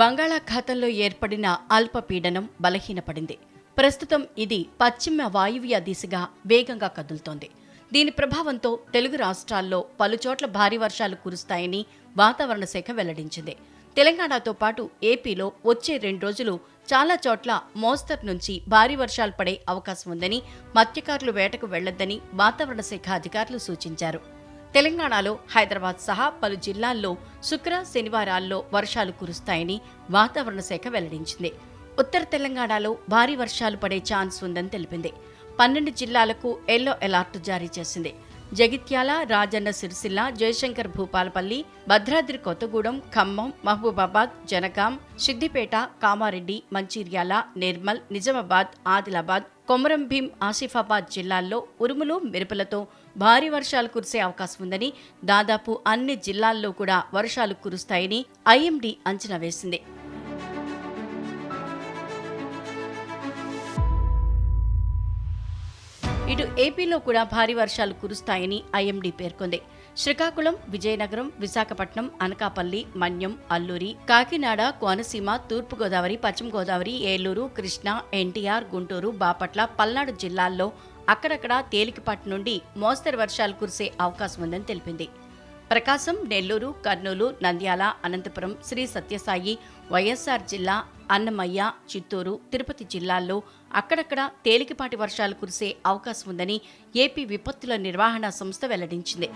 బంగాళాఖాతంలో ఏర్పడిన అల్పపీడనం బలహీనపడింది. ప్రస్తుతం ఇది పశ్చిమ వాయువ్య దిశగా వేగంగా కదులుతోంది. దీని ప్రభావంతో తెలుగు రాష్ట్రాల్లో పలుచోట్ల భారీ వర్షాలు కురుస్తాయని వాతావరణ శాఖ వెల్లడించింది. తెలంగాణతో పాటు ఏపీలో వచ్చే రెండు రోజులు చాలా చోట్ల మోస్తరు నుంచి భారీ వర్షాలు పడే అవకాశం ఉందని మత్స్యకారులు వేటకు వెళ్ళొద్దని వాతావరణ శాఖ అధికారులు సూచించారు. తెలంగాణలో హైదరాబాద్ సహా పలు జిల్లాల్లో శుక్ర శనివారాల్లో వర్షాలు కురుస్తాయని వాతావరణ శాఖ వెల్లడించింది. ఉత్తర తెలంగాణలో భారీ వర్షాలు పడే ఛాన్స్ ఉందని తెలిపింది. పన్నెండు జిల్లాలకు ఎల్లో అలర్ట్ జారీ చేసింది. జగిత్యాల రాజన్న సిరిసిల్ల జయశంకర్ భూపాలపల్లి భద్రాద్రి కొత్తగూడెం ఖమ్మం మహబూబాబాద్ జనగాం సిద్దిపేట కామారెడ్డి మంచిర్యాల నిర్మల్ నిజామాబాద్ ఆదిలాబాద్ కొమరం భీం ఆసిఫాబాద్ జిల్లాల్లో ఉరుములు మెరుపులతో భారీ వర్షాలు కురిసే అవకాశం ఉందని దాదాపు అన్ని జిల్లాల్లో కూడా వర్షాలు కురుస్తాయని ఐఎండీ అంచనా వేసింది. ఇటు ఏపీలో కూడా భారీ వర్షాలు కురుస్తాయని ఐఎండీ పేర్కొంది. శ్రీకాకుళం విజయనగరం విశాఖపట్నం అనకాపల్లి మన్యం అల్లూరి కాకినాడ కోనసీమ తూర్పుగోదావరి పశ్చిమ గోదావరి ఏలూరు కృష్ణా ఎన్టీఆర్ గుంటూరు బాపట్ల పల్నాడు జిల్లాల్లో అక్కడక్కడ తేలికపాటి నుండి మోస్తరు వర్షాలు కురిసే అవకాశం ఉందని తెలిపింది. ప్రకాశం నెల్లూరు కర్నూలు నంద్యాల అనంతపురం శ్రీ సత్యసాయి వైఎస్ఆర్ జిల్లా అన్నమయ్య చిత్తూరు తిరుపతి జిల్లాల్లో అక్కడక్కడ తేలికపాటి వర్షాలు కురిసే అవకాశం ఉందని ఏపీ విపత్తుల నిర్వహణ సంస్థ వెల్లడించింది.